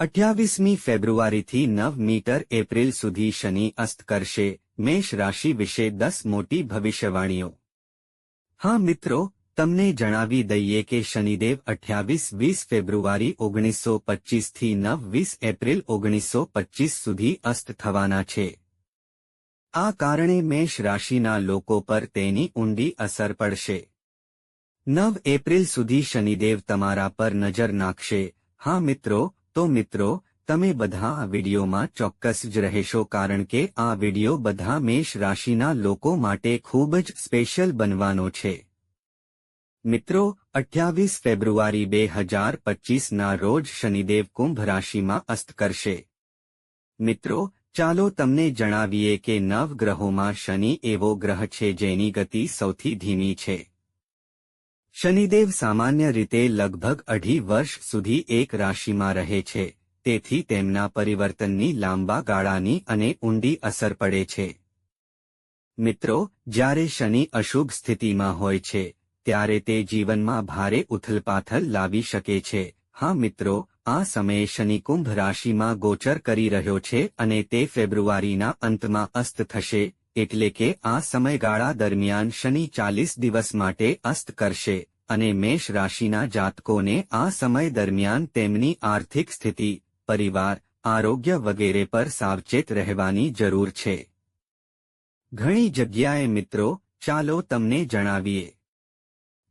અઠ્યાવીસમી ફેબ્રુઆરીથી નવ metre April સુધી શનિ અસ્ત કરશે મેષ રાશિ વિશે દસ મોટી ભવિષ્યવાણીઓ હા મિત્રો તમને જણાવી દઈએ કે શનિદેવ અઠ્યાવીસ વીસ ફેબ્રુઆરી ઓગણીસો પચ્ચીસથી નવ વીસ એપ્રિલ ઓગણીસો પચ્ચીસ સુધી અસ્ત થવાના છે આ કારણે મેષ રાશિના લોકો પર તેની ઊંડી અસર પડશે નવ એપ્રિલ સુધી શનિદેવ તમારા પર નજર નાખશે હા મિત્રો તો મિત્રો, તમે બધા આ વિડીયોમાં ચોક્કસ જ રહેશો કારણ કે આ વીડિયો બધા મેષ રાશિના લોકો માટે ખૂબ જ સ્પેશિયલ બનવાનો છે. મિત્રો, અઠ્યાવીસ ફેબ્રુઆરી બે હજાર પચીસના રોજ શનિદેવ કુંભ રાશિમાં અસ્ત કરશે. મિત્રો, ચાલો તમને જણાવીએ કે નવ ગ્રહોમાં શનિ એવો ગ્રહ છે જેની ગતિ સૌથી ધીમી છે. શનિદેવ સામાન્ય રીતે લગભગ અઢી વર્ષ સુધી એક રાશિમાં રહે છે, તેથી તેમના પરિવર્તનની લાંબા ગાળાની અને ઊંડી અસર પડે છે. મિત્રો, જ્યારે શનિ અશુભ સ્થિતિમાં હોય છે, ત્યારે તે જીવનમાં ભારે ઉથલપાથલ લાવી શકે છે. હા મિત્રો, આ સમયે શનિ કુંભ રાશિમાં ગોચર કરી રહ્યો છે અને તે ફેબ્રુઆરીના અંતમાં અસ્ત થશે. એટલે કે આ સમયગાળા દરમિયાન શનિ ચાલીસ દિવસ માટે અસ્ત કરશે અને મેષ રાશિના જાતકોને આ સમય દરમિયાન તેમની આર્થિક સ્થિતિ, પરિવાર, આરોગ્ય વગેરે પર સાવચેત રહેવાની જરૂર છે. ઘણી જગ્યાએ મિત્રો, ચાલો તમને જણાવીએ.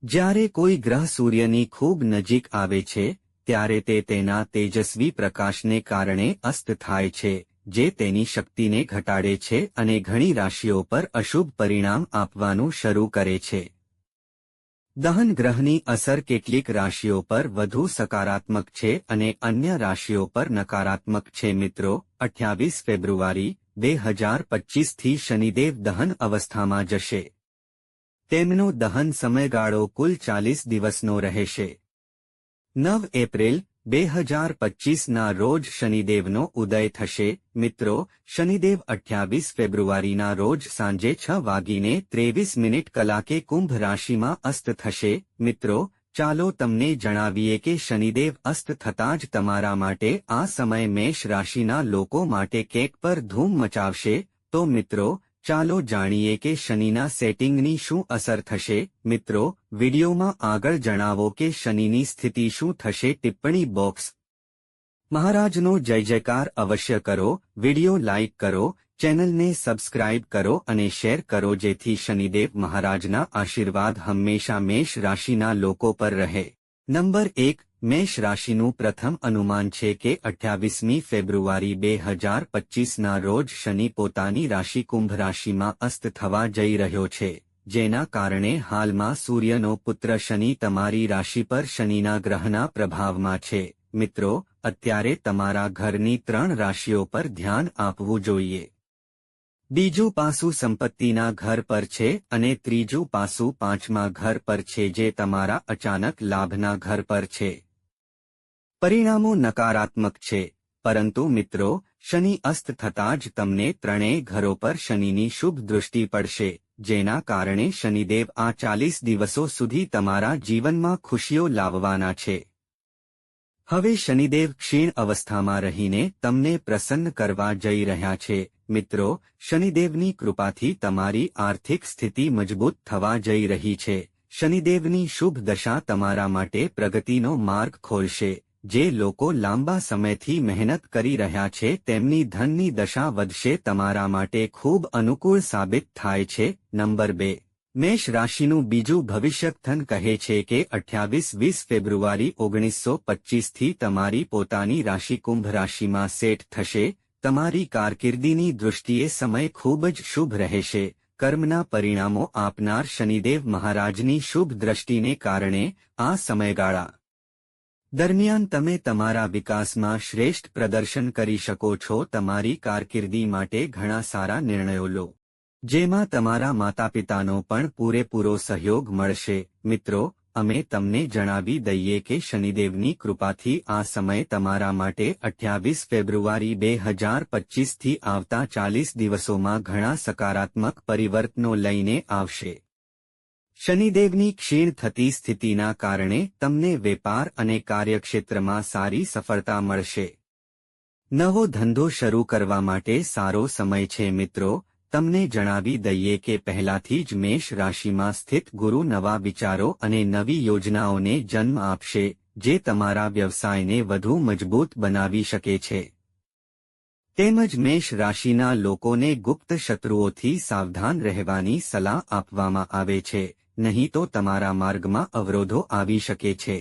જ્યારે કોઈ ગ્રહ સૂર્યની ખૂબ નજીક આવે છે, ત્યારે તે તેના તેજસ્વી પ્રકાશને કારણે અસ્ત થાય છે. જે તેની શક્તિને ઘટાડે છે અને ઘણી રાશિઓ પર અશુભ પરિણામ આપવાનું શરૂ કરે છે. દહન ગ્રહની અસર કેટલીક રાશિઓ પર વધુ સકારાત્મક છે અને અન્ય રાશિઓ પર નકારાત્મક છે. મિત્રો, અઠ્યાવીસ ફેબ્રુઆરી, બે હજાર પચીસથી શનિદેવ દહન અવસ્થામાં જશે. તેમનો દહન સમયગાળો કુલ ચાલીસ દિવસનો રહેશે. નવ એપ્રિલ બે હજાર પચીસના રોજ શનિદેવનો ઉદય થશે. મિત્રો, શનિદેવ અઠ્યાવીસ ફેબ્રુઆરીના રોજ સાંજે છ વાગીને ત્રેવીસ મિનિટ કલાકે કુંભ રાશિમાં અસ્ત થશે. મિત્રો, ચાલો તમને જણાવીએ કે શનિદેવ અસ્ત થતાં જ તમારા માટે આ સમય મેષ રાશિના લોકો માટે કેક પર ધૂમ મચાવશે. તો મિત્રો ચાલો જાણીએ કે શનિના સેટિંગની શું અસર થશે. મિત્રો, વિડીયોમાં આગળ જણાવો કે શનિની સ્થિતિ શું થશે. ટિપ્પણી બોક્સ. મહારાજનો જય જયકાર અવશ્ય કરો. વીડિયો લાઇક કરો, ચેનલને સબસ્ક્રાઇબ કરો અને શેર કરો જેથી શનિદેવ મહારાજના આશીર્વાદ હંમેશા મેષ રાશિના લોકો પર રહે. નંબર એક મેષ રાશિનું પ્રથમ અનુમાન છે કે અઠ્યાવીસમી ફેબ્રુઆરી બે હજાર પચીસના રોજ શનિ પોતાની રાશિ કુંભ રાશિમાં અસ્ત થવા જઈ રહ્યો છે. જેના કારણે હાલમાં સૂર્યનો પુત્ર શનિ તમારી રાશિ પર શનિના ગ્રહના પ્રભાવમાં છે. મિત્રો, અત્યારે તમારા ઘરની ત્રણ રાશિઓ પર ધ્યાન આપવું જોઈએ. બીજું પાસું સંપત્તિના ઘર પર છે અને ત્રીજું પાસું પાંચમા ઘર પર છે જે તમારા અચાનક લાભના ઘર પર છે. પરિણામો નકારાત્મક છે. પરંતુ મિત્રો, શનિ અસ્ત થતાં જ તમને ત્રણેય ઘરો પર શનિની શુભ દૃષ્ટિ પડશે, જેના કારણે શનિદેવ આ ચાલીસ દિવસો સુધી તમારા જીવનમાં ખુશીઓ લાવવાના છે. હવે શનિદેવ ક્ષીણ અવસ્થામાં રહીને તમને પ્રસન્ન કરવા જઈ રહ્યા છે. મિત્રો, શનિદેવની કૃપાથી તમારી આર્થિક સ્થિતિ મજબૂત થવા જઈ રહી છે. શનિદેવની શુભ દશા તમારા માટે પ્રગતિનો માર્ગ ખોલશે. જે લોકો લાંબા સમયથી મહેનત કરી રહ્યા છે, તેમની ધનની દશા વધશે, તમારા માટે ખૂબ અનુકૂળ સાબિત થાય છે. નંબર બે. મેષ રાશિનું બીજું ભવિષ્યકથન કહે છે કે અઠ્યાવીસ વીસ ફેબ્રુઆરી ઓગણીસો પચ્ચીસથી તમારી પોતાની રાશિ કુંભ રાશિમાં સેટ થશે. તમારી કારકિર્દીની દૃષ્ટિએ સમય ખૂબ જ શુભ રહેશે. કર્મના પરિણામો આપનાર શનિદેવ મહારાજની શુભ દ્રષ્ટિને કારણે આ સમયગાળા દરમિયાન તમે તમારા વિકાસમાં શ્રેષ્ઠ પ્રદર્શન કરી શકો છો તમારી કારકિર્દી માટે ઘણા સારા નિર્ણયો લો, જેમાં તમારા માતાપિતાનો પણ પૂરેપૂરો સહયોગ મળશે. મિત્રો, અમે તમને જણાવી દઈએ કે શનિદેવની કૃપાથી આ સમય તમારા માટે અઠ્યાવીસ ફેબ્રુઆરી બે હજાર પચીસથી આવતા ચાલીસ દિવસોમાં ઘણા સકારાત્મક પરિવર્તનો લઈને આવશે. શનિદેવની ક્ષીણ થતી સ્થિતિના કારણે તમને વેપાર અને કાર્યક્ષેત્રમાં સારી સફળતા મળશે. નવો ધંધો શરૂ કરવા માટે સારો સમય છે મિત્રો, તમને જણાવી દઈએ કે પહેલાથી જ મેષ રાશિમાં સ્થિત ગુરુ નવા વિચારો અને નવી યોજનાઓને જન્મ આપશે, જે તમારા વ્યવસાયને વધુ મજબૂત બનાવી શકે છે. તેમજ મેષ રાશિના લોકોને ગુપ્ત શત્રુઓથી સાવધાન રહેવાની સલાહ આપવામાં આવે છે. નહીં તો તમારા માર્ગમાં અવરોધો આવી શકે છે.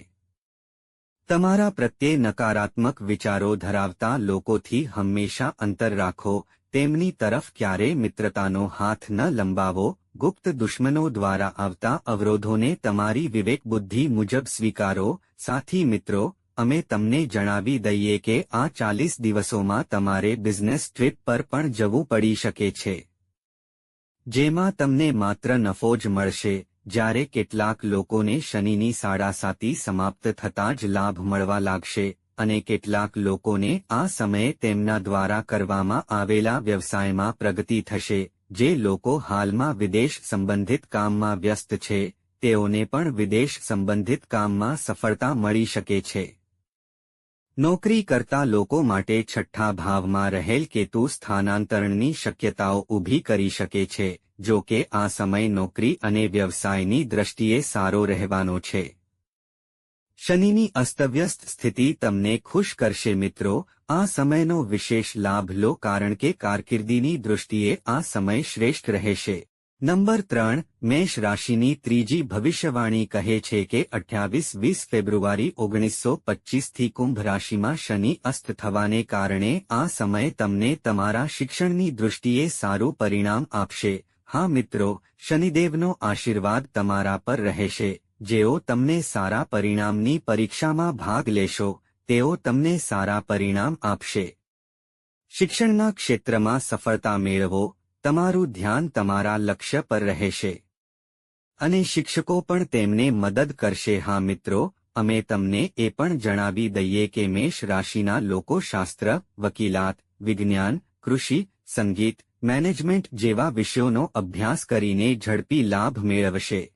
તમારા પ્રત્યે નકારાત્મક વિચારો ધરાવતા લોકોથી હંમેશા અંતર રાખો, તેમની તરફ ક્યારે મિત્રતાનો હાથ ન લંબાવો, ગુપ્ત દુશ્મનો દ્વારા આવતા અવરોધોને તમારી વિવેક બુદ્ધિ મુજબ સ્વીકારો, સાથી મિત્રો, અમે તમને જણાવી દઈએ કે આ ચાલીસ દિવસોમાં તમારે બિઝનેસ ટ્રીપ પર પણ જવું પડી શકે છે. જેમાં તમને માત્ર નફો જ મળશે જ્યારે કેટલાક લોકોને શનિની સાડાસાતી સમાપ્ત થતાં જ લાભ મળવા લાગશે, અને કેટલાક લોકોને આ સમયે તેમના દ્વારા કરવામાં આવેલા વ્યવસાયમાં પ્રગતિ થશે, જે લોકો હાલમાં વિદેશ સંબંધિત કામમાં વ્યસ્ત છે, તેઓને પણ વિદેશ સંબંધિત કામમાં સફળતા મળી શકે છે. નોકરી કરતા લોકો માટે છઠ્ઠા ભાવમાં રહેલ કેતુ સ્થાનાંતરણની શક્યતાઓ ઊભી કરી શકે છે જો કે આ સમય નોકરી અને વ્યવસાયની દ્રષ્ટિએ સારો રહેવાનો છે. શનિની અસ્તવ્યસ્ત સ્થિતિ તમને ખુશ કરશે મિત્રો. આ સમયનો વિશેષ લાભ લો કારણ કે કારકિર્દીની દૃષ્ટિએ આ સમય શ્રેષ્ઠ રહેશે. નંબર ત્રણ, મેષ રાશિની ત્રીજી ભવિષ્યવાણી કહે છે કે અઠ્યાવીસ વીસ ફેબ્રુઆરી ઓગણીસો પચ્ચીસથી કુંભ રાશિમાં શનિ અસ્ત થવાને કારણે આ સમય તમને તમારા શિક્ષણની દૃષ્ટિએ સારું પરિણામ આપશે. હા મિત્રો, શનિદેવનો આશીર્વાદ તમારા પર રહેશે. જેઓ તમને સારા પરિણામની પરીક્ષામાં ભાગ લેશો, તેઓ તમને સારા પરિણામ આપશે. શિક્ષણના ક્ષેત્રમાં સફળતા મેળવો, તમારું ધ્યાન તમારા લક્ષ્ય પર રહેશે. અને શિક્ષકો પણ તેમને મદદ કરશે. હા મિત્રો, અમે તમને એ પણ જણાવી દઈએ કે મેષ રાશિના લોકો શાસ્ત્ર, વકીલાત, વિજ્ઞાન, કૃષિ, સંગીત મેનેજમેન્ટ જેવા વિષયોનો અભ્યાસ કરીને ઝડપી લાભ મેળવશે.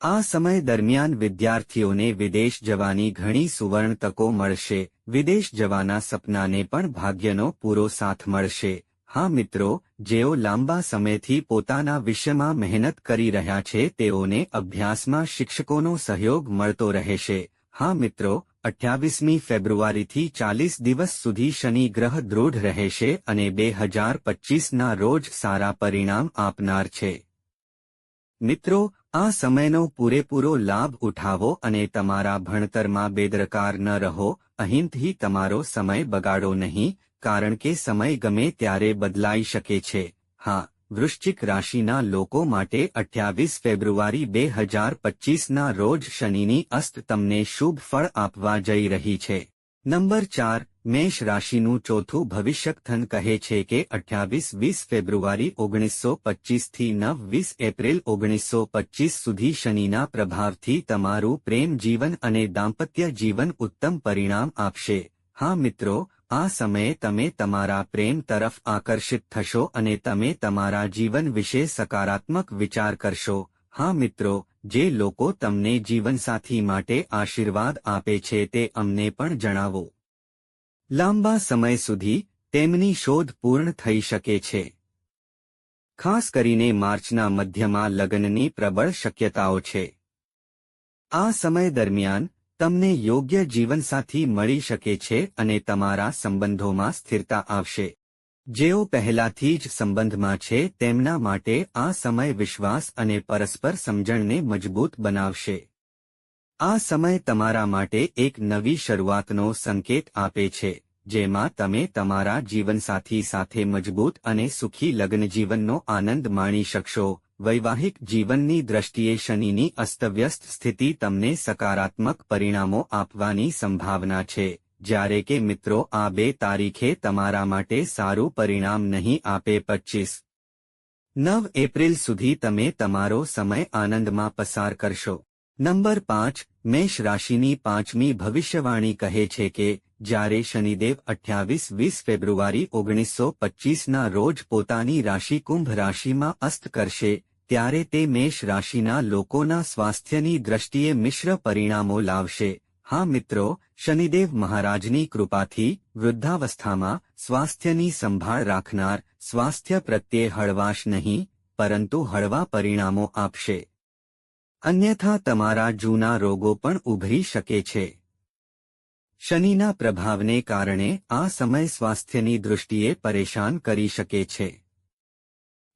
આ સમય દરમિયાન વિદ્યાર્થીઓને વિદેશ જવાની ઘણી સુવર્ણ તકો મળશે. વિદેશ જવાના સપનાને પણ ભાગ્યનો પૂરો સાથ મળશે. હા મિત્રો, જેઓ લાંબા સમયથી પોતાના વિષયમાં મહેનત કરી રહ્યા છે તેઓને અભ્યાસમાં શિક્ષકોનો સહયોગ મળતો રહેશે. હા મિત્રો અઠ્યાવીસમી ફેબ્રુઆરીથી ચાલીસ દિવસ સુધી શનિ ગ્રહ દૃઢ રહેશે અને બે હજાર પચ્ચીસના રોજ સારા પરિણામ આપનાર છે. મિત્રો, આ સમયનો પૂરેપૂરો લાભ ઉઠાવો અને તમારા ભણતરમાં બેદરકાર ન રહો, અહીંથી તમારો સમય બગાડો નહીં, કારણ કે સમય ગમે ત્યારે બદલાઈ શકે છે. હા વૃશ્ચિક રાશિના લોકો માટે અઠ્યાવીસ ફેબ્રુઆરી બે હજાર પચ્ચીસના રોજ શનિની અસ્ત તમને શુભ ફળ આપવા જઈ રહી છે. નંબર ચાર, મેષ રાશિનું ચોથું ભવિષ્યકથન કહે છે કે અઠ્યાવીસ વીસ ફેબ્રુઆરી ઓગણીસો પચ્ચીસથી નવ વીસ એપ્રિલ ઓગણીસો પચ્ચીસ સુધી શનિના પ્રભાવથી તમારું પ્રેમ જીવન અને દાંપત્ય જીવન ઉત્તમ પરિણામ આપશે. હા મિત્રો આ સમયે તમે તમારા પ્રેમ તરફ આકર્ષિત થશો અને તમે તમારા જીવન વિશે સકારાત્મક વિચાર કરશો. હા મિત્રો, જે લોકો તમને જીવનસાથી માટે આશીર્વાદ આપે છે તે અમને પણ જણાવો. લાંબા સમય સુધી તેમની શોધ પૂર્ણ થઈ શકે છે. ખાસ કરીને માર્ચના મધ્યમાં લગ્નની પ્રબળ શક્યતાઓ છે. આ સમય દરમિયાન તમને યોગ્ય જીવનસાથી મળી શકે છે અને તમારા સંબંધોમાં સ્થિરતા આવશે. જેઓ પહેલાથી જ સંબંધમાં છે, તેમના માટે આ સમય વિશ્વાસ અને પરસ્પર સમજણને મજબૂત બનાવશે. આ સમય તમારા માટે એક નવી શરૂઆતનો સંકેત આપે છે, જેમાં તમે તમારા જીવનસાથી સાથે મજબૂત અને સુખી લગ્ન જીવનનો આનંદ માણી શકશો. વૈવાહિક જીવનની દ્રષ્ટિએ શનિની અસ્તવ્યસ્ત સ્થિતિ તમને સકારાત્મક પરિણામો આપવાની સંભાવના છે. જ્યારે કે મિત્રો, આ બે તારીખે તમારા માટે સારું પરિણામ નહીં આપે પચ્ચીસ. નવ એપ્રિલ સુધી તમે તમારો સમય આનંદમાં પસાર કરશો. નંબર પાંચ, મેષ રાશિની પાંચમી ભવિષ્યવાણી કહે છે કે જ્યારે શનિદેવ અઠ્યાવીસ વીસ ફેબ્રુઆરી ઓગણીસો પચ્ચીસના રોજ પોતાની રાશિ કુંભ રાશિમાં અસ્ત કરશે, ત્યારે તે મેષ રાશિના લોકોના સ્વાસ્થ્યની દ્રષ્ટિએ મિશ્ર પરિણામો લાવશે. હા મિત્રો, શનિદેવ મહારાજની કૃપાથી વૃદ્ધાવસ્થામાં સ્વાસ્થ્યની સંભાળ રાખનાર સ્વાસ્થ્ય પ્રત્યે હળવાશ નહીં, પરંતુ હળવા પરિણામો આપશે. અન્યથા તમારા જૂના રોગો પણ ઉભરી શકે છે. શનિના પ્રભાવને કારણે આ સમય સ્વાસ્થ્યની દૃષ્ટિએ પરેશાન કરી શકે છે.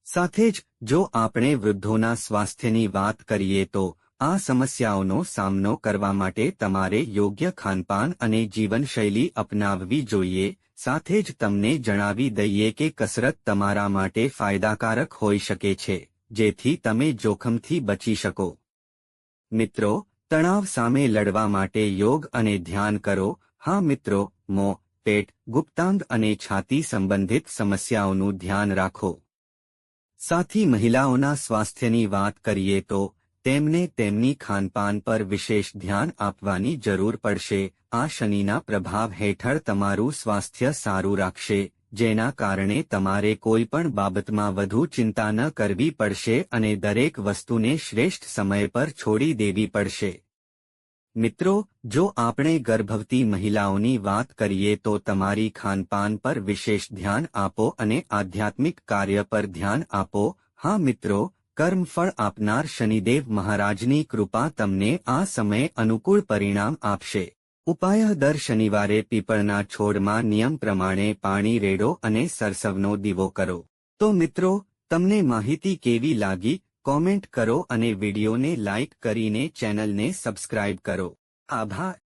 સાથે જ, જો આપણે વૃદ્ધોના સ્વાસ્થ્યની વાત કરીએ તો, આ સમસ્યાઓનો સામનો કરવા માટે તમારે યોગ્ય ખાનપાન અને જીવનશૈલી અપનાવવી જોઈએ, સાથે જ તમને જણાવી દઈએ કે કસરત તમારા માટે ફાયદાકારક હોઈ શકે છે, જેથી તમે જોખમથી બચી શકો. મિત્રો તણાવ સામે લડવા માટે યોગ અને ધ્યાન કરો. હા મિત્રો, મો, પેટ, ગુપ્તાંગ અને છાતી સંબંધિત સમસ્યાઓનું ધ્યાન રાખો. સાથી મહિલાઓના સ્વાસ્થ્યની વાત કરીએ તો, તેમને તેમની ખાનપાન પર વિશેષ ધ્યાન આપવાની જરૂર પડશે. આ શનિના પ્રભાવ હેઠળ તમારું સ્વાસ્થ્ય સારું રાખશે. જેના કારણે તમારે કોઈ પણ બાબતમાં વધુ ચિંતા ન કરવી પડશે અને દરેક વસ્તુને શ્રેષ્ઠ સમય પર છોડી દેવી પડશે. મિત્રો, જો આપણે ગર્ભવતી મહિલાઓની વાત કરીએ તો તમારી ખાનપાન પર વિશેષ ધ્યાન આપો અને આધ્યાત્મિક કાર્ય પર ધ્યાન આપો. હા મિત્રો, કર્મફળ આપનાર શનિદેવ મહારાજની કૃપા તમને આ સમયે અનુકૂળ પરિણામ આપશે. ઉપાય દર શનિવારે પીપળના છોડમાં નિયમ પ્રમાણે પાણી રેડો અને સરસવનો દીવો કરો. તો મિત્રો, તમને માહિતી કેવી લાગી? કોમેન્ટ કરો અને વિડીયોને લાઇક કરીને ચેનલને સબસ્ક્રાઇબ કરો. આભાર.